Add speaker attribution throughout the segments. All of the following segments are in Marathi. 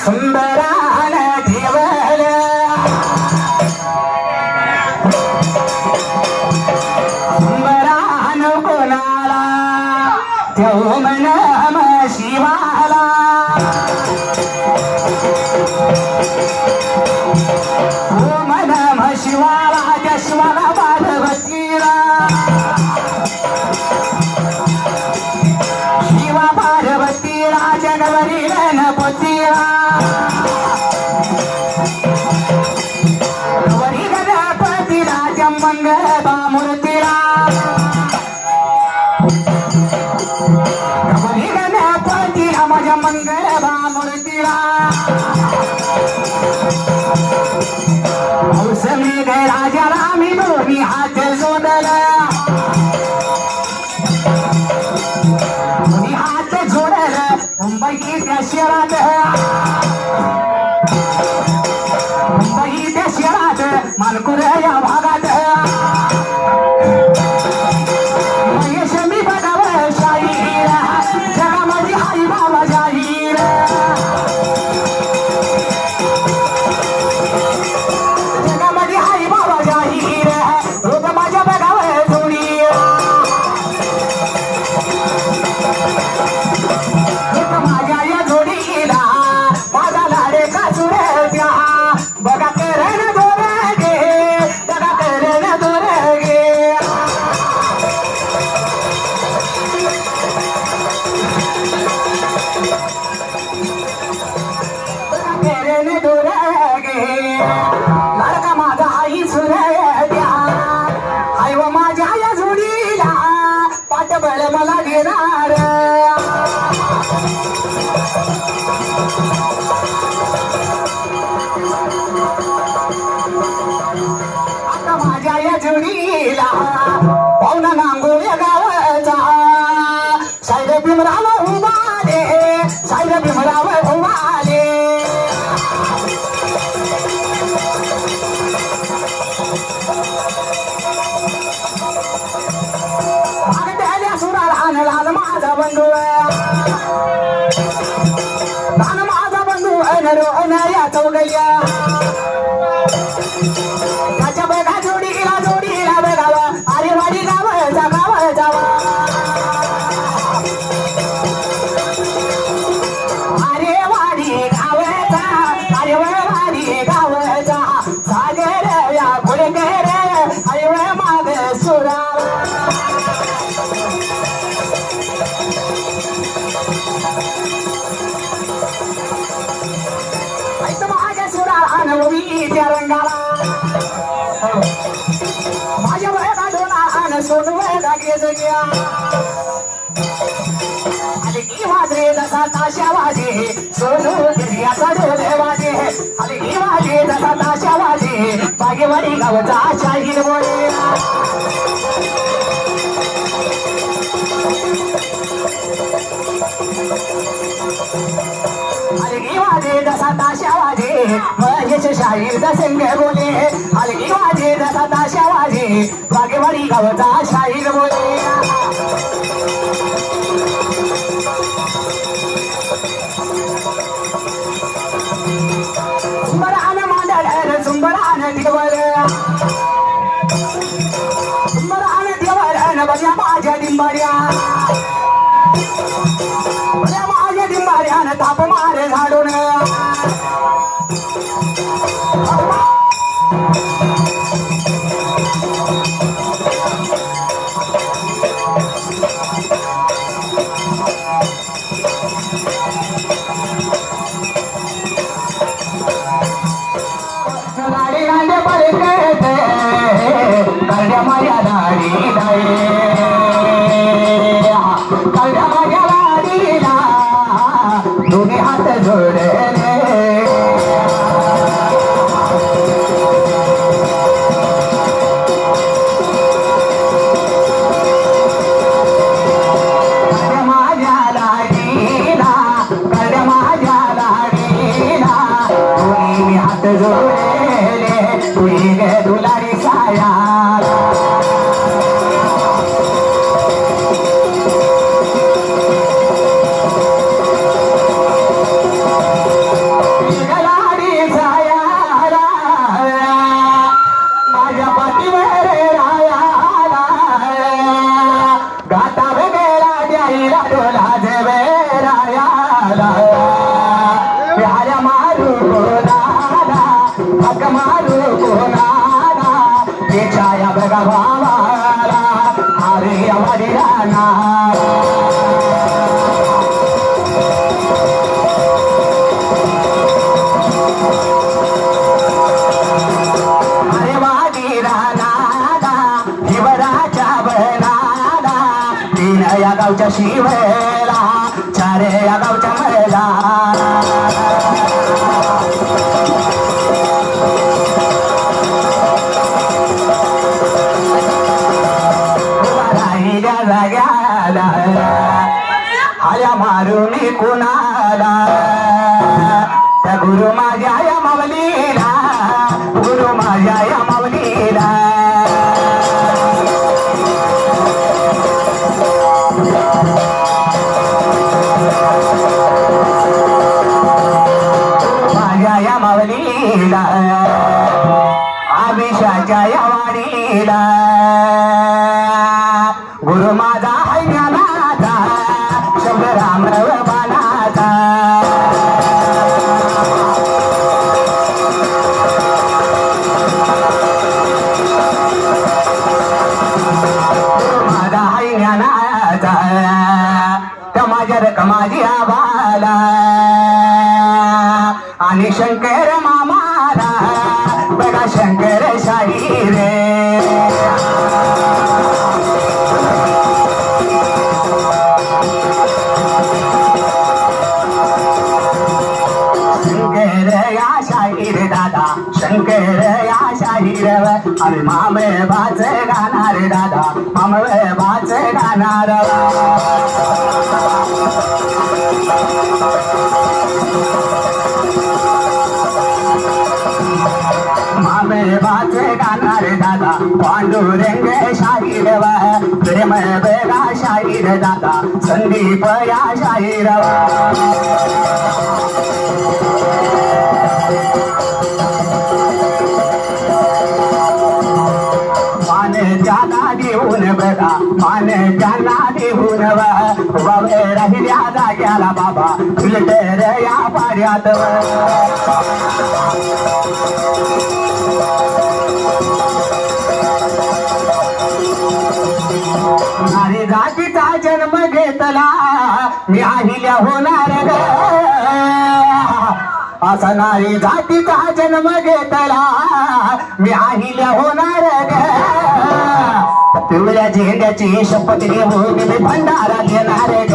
Speaker 1: సుందరా Rosalía. يا جميلة وأنا نقول يا قوتا سايدة بمرعوة ومالي سايدة بمرعوة ومالي عقد علي صورة العن العالم عذا بندوة أنا ما عذا بندوة أنا روحنا يا توقيا. माझ्या सुरा अनुभवी त्या रंगाला माझ्या वया डोला अन सोन वया घेत गया आले की वाजे जसा ताशा वाजे सोनू गिर्याचा डोले वाजे आले की वाजे जसा ताशा वाजे बागेवाडी गावचा शाहीर बोले शाहीर संग बोले हलगी वाजे जसा ताशा वाजे बागेवाडी गावचा शाहीर बोले. सुंबरान मांडळ सुंबरान दिवळ सुंबरान दिवळ माझ्या डिंबऱ्या करू मी कुणाला? त्या गुरु माझ्या या मावलीला गुरु माझ्या या मावलीला. माझ्या या मावलीला आमिषाच्या या वाडीला गुरु माझा சங்கர சரீரே. पांडुरंग शाहीर प्रेम बेगा शाहीर दादा संदीप या शाहीर मान त्याला देऊन बघा मान त्याला देऊन बाबा राहिल्या जाग्याला बाबा फिल्टर या पाड्यात गादीचा जातीचा जन्म घेतला. मी आहिल्या होणार ग. असा नाही जातीचा जन्म घेतला. मी आहिल्या होणार ग. पिवळ्या झेंड्याची शपथ घेऊन मी भंडारा देणार ग.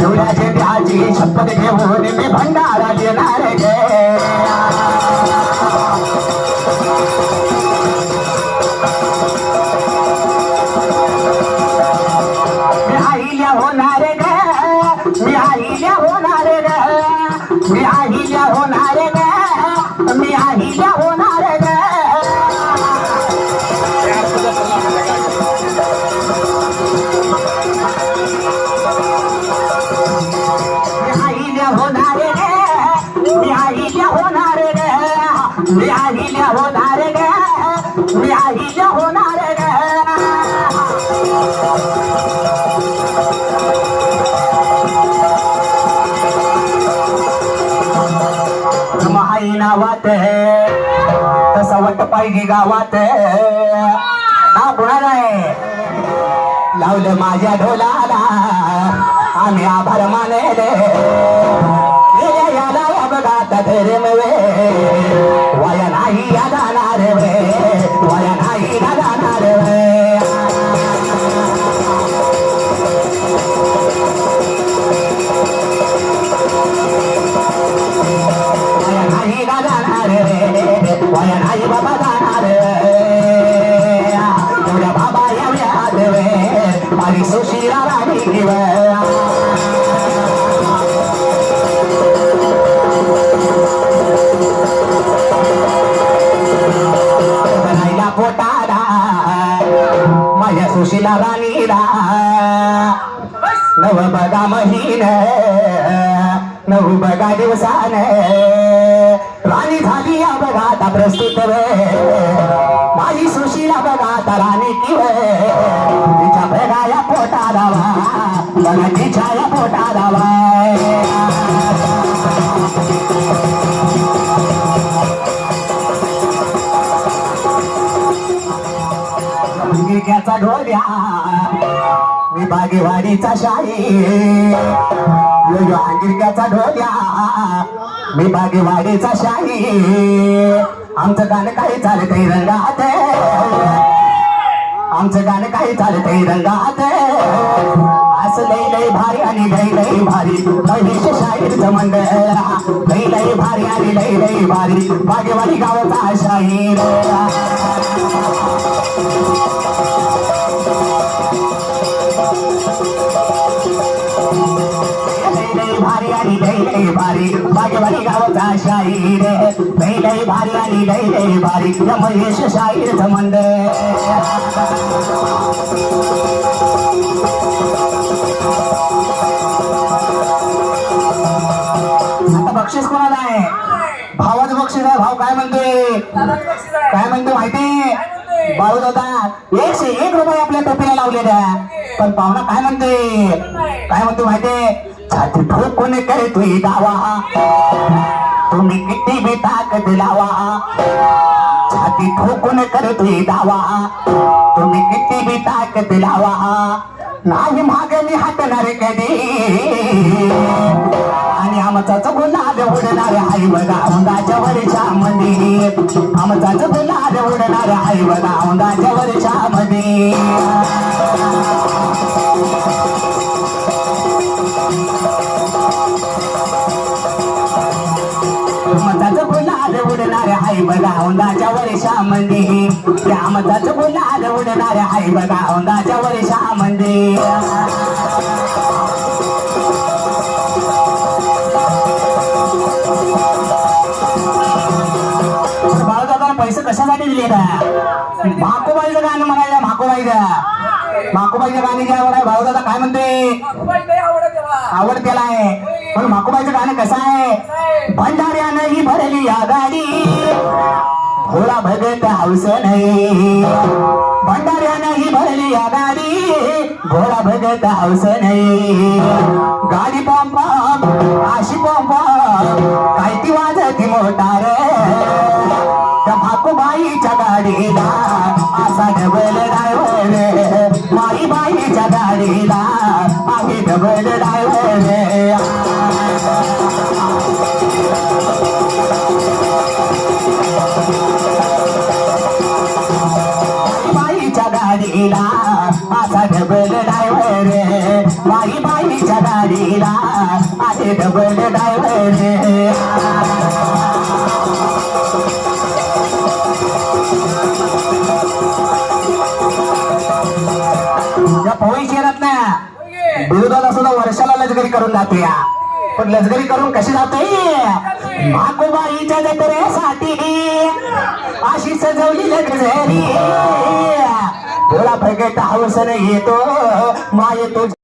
Speaker 1: पिवळ्या झेंड्याची शपथ घेऊन मी भंडारा देणार ग. 你爱要 I? गावात तसा वट पाहिजे गावात हा कुणाला आहे? लावलं माझ्या ढोलाला. आम्ही आभार मानेले. याला या धरे वे वाया नाही या जाणार वे वाया नाही या सुशीला सुशिला राणीला नव बघा महिन नव बघा दिवसान. राणी झाली या बघा आता प्रस्तुत वे माझी सुशीला बघा आता राणी किव. तिच्या बघा या पोटा दावा बघा तिच्या या पोटा दावा गिरक्याचा ढोल्या मी बागेवाडीचा शाही. यो यो ढोल्या मी बागेवाडीचा शाही. आमचं गाणं काही चालतंय रंगात. आमचं गाणं काही चालतंय रंगात. असं लई लई भारी आणि लई लई भारी महेश शाहीरचं मंडळ. लई लई भारी आणि लई लई भारी बागेवाडी गावाचा शाहीर. लई लय लय भारी बागेवाडी गावचा शाहीर. लई लई भारी आणि लई लई भारी. महेश शाहीर धमंड. आता बक्षीस कोणाला आहे? भावाचं बक्षीस आहे. भाव काय म्हणतोय? काय म्हणतो माहिती? बाळू दादा एकशे एक रुपये आपल्या टोपीला लावलेल्या. पण पाहुणा काय म्हणतोय? काय म्हणतो माहितीये छाती ठोकून करतोय दावा तुम्ही किती बी ताकद लावा. छाती ठोकून करतोय दावा तुम्ही किती बी ताकद लावा. नाही मागणी हटणार कधी. आणि आमचाच गुलाब उडणार आई बघा औंदाच्या वरच्या मध्ये आमचाच गुलाब उडणार आई बघा औंदाच्या वरच्या मध्ये आई आहे बघा औंदाच्या वर्षामध्ये त्या आमचाच गुलाब उडणार आई बघा औंदाच्या वर्षामध्ये बाळदादा पैसे कशासाठी दिले का भाकोबाईचं गाणं म्हणायला माकोबाईचं माकोबाईचं गाणे घ्यावर आहे भाऊदादा काय म्हणते? आवड केला आहे. पण माकोबाईचं गाणं कसं आहे? भंडाऱ्यानं ही भरली या गाडी. भोळा भगत हौस नाही. भंडाऱ्यानं ही भरली या गाडी. भोळा भगत हौस नाही. गाडी पंप आशी पंप काय ती वाजती मोटार? त्या गाडीला असा डबल ड्रायव्हर माई बाईच्या गाडीला आहे डबल ड्रायव्हर बाईच्या गाडीला असा डबल ड्रायव्हर बाई बाईच्या गाडीला आहे डबल ड्रायव्हर जातोया. या पण लजगरी करून कशी जातोय माकोबाईच्या जत्रेसाठी. अशी सजवली लग्झरी थोडा प्रगट हवसन येतो माय तो